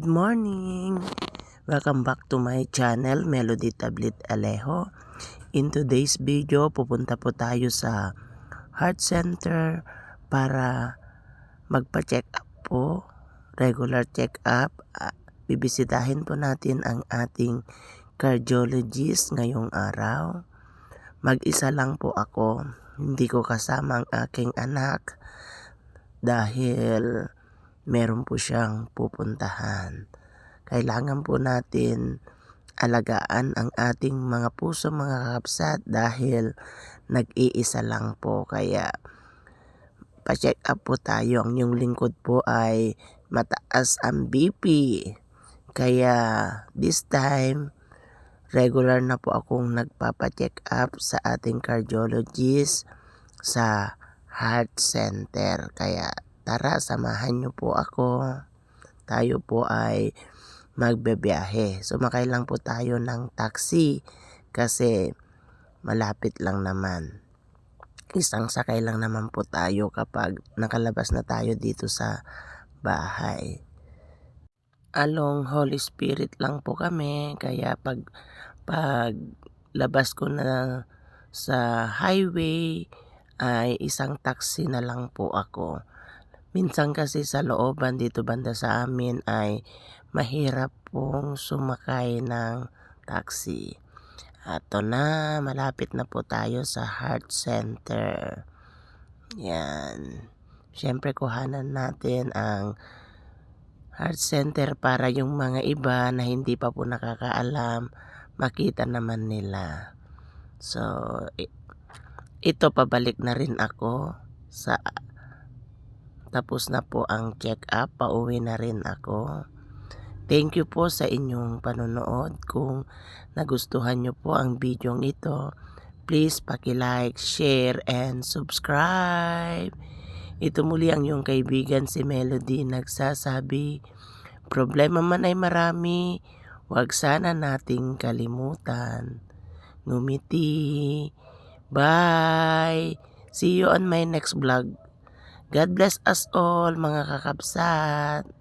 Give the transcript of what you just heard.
Good morning! Welcome back to my channel, Melody Tablet Alejo. In today's video, pupunta po tayo sa Heart Center para magpa-check up po. Regular check up. Ah, Bibisitahin po natin ang ating cardiologist ngayong araw. Mag-isa lang po ako. Hindi ko kasama ang aking anak dahil meron po siyang pupuntahan. Kailangan po natin alagaan ang ating mga puso mga kakapsat dahil nag-iisa lang po kaya pa-check up po tayo. Ang yung lingkod po ay mataas ang BP. Kaya this time regular na po akong nagpapa-check up sa ating cardiologist sa Heart Center. Kaya tara, samahan niyo po ako. Tayo po ay magbebiyahe. Sumakay lang po tayo ng taxi kasi malapit lang naman. Isang sakay lang naman po tayo kapag nakalabas na tayo dito sa bahay. Along Holy Spirit lang po kami kaya pag pag labas ko na sa highway ay isang taxi na lang po ako. Minsan kasi sa looban dito banda sa amin ay mahirap pong sumakay ng taxi. Ato na, malapit na po tayo sa Heart Center. Yan. Siyempre kuhanan natin ang Heart Center para yung mga iba na hindi pa po nakakaalam, makita naman nila. So, ito pabalik na rin ako sa tapos na po ang check up, pauwi na rin ako. Thank you po sa inyong panonood. Kung nagustuhan nyo po ang video ito, please paki-like, share, and subscribe. Ito muli ang iyong kaibigan si Melody nagsasabi, problema man ay marami, huwag sana nating kalimutan. Ngumiti. Bye! See you on my next vlog. God bless us all mga kakabsat.